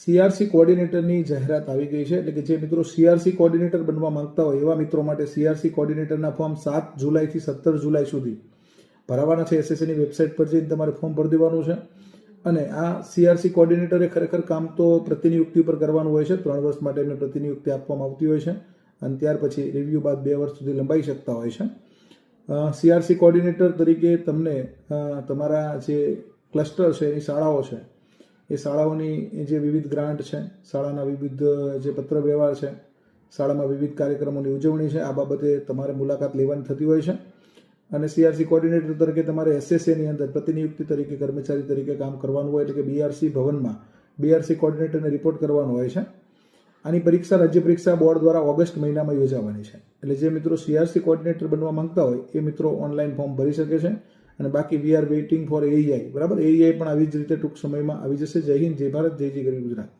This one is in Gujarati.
સીઆરસી કોઓર્ડિનેટરની જાહેરાત આવી ગઈ છે. એટલે કે જે મિત્રો સીઆરસી કોઓર્ડિનેટર બનવા માંગતા હોય એવા મિત્રો માટે સીઆરસી કોઓર્ડિનેટરના ફોર્મ સાત જુલાઈથી સત્તર જુલાઈ સુધી ભરાવાના છે. એસએસસીની વેબસાઇટ પર જઈને તમારે ફોર્મ ભરી દેવાનું છે. અને આ સીઆરસી કોઓર્ડિનેટરે ખરેખર કામ તો પ્રતિનિયુક્તિ ઉપર કરવાનું હોય છે. ત્રણ વર્ષ માટે એમને પ્રતિનિયુક્તિ આપવામાં આવતી હોય છે. અને ત્યાર પછી રિવ્યૂ બાદ બે વર્ષ સુધી લંબાઈ શકતા હોય છે. સીઆરસી કોઓર્ડિનેટર તરીકે તમને તમારા જે ક્લસ્ટર છે, એની શાળાઓ છે એ શાળાઓની જે વિવિધ ગ્રાન્ટ છે, શાળાના વિવિધ જે પત્ર વ્યવહાર છે, શાળામાં વિવિધ કાર્યક્રમોની ઉજવણી છે, આ બાબતે તમારે મુલાકાત લેવાની થતી હોય છે. અને સીઆરસી કોઓર્ડિનેટર તરીકે તમારે એસએસએની અંદર પ્રતિનિયુક્તિ તરીકે, કર્મચારી તરીકે કામ કરવાનું હોય, એટલે કે બીઆરસી ભવનમાં બીઆરસી કોઓર્ડિનેટરને રિપોર્ટ કરવાનો હોય છે. આની પરીક્ષા રાજ્ય પરીક્ષા બોર્ડ દ્વારા ઓગસ્ટ મહિનામાં યોજાવાની છે. એટલે જે મિત્રો સીઆરસી કોઓર્ડિનેટર બનવા માંગતા હોય, એ મિત્રો ઓનલાઈન ફોર્મ ભરી શકે છે. અને બાકી we are waiting for AI બરાબર? એઆઈ પણ આવી જ રીતે ટૂંક સમયમાં આવી જશે. જય હિન્દ, જય ભારત, જય જય ગરીબ ગુજરાત.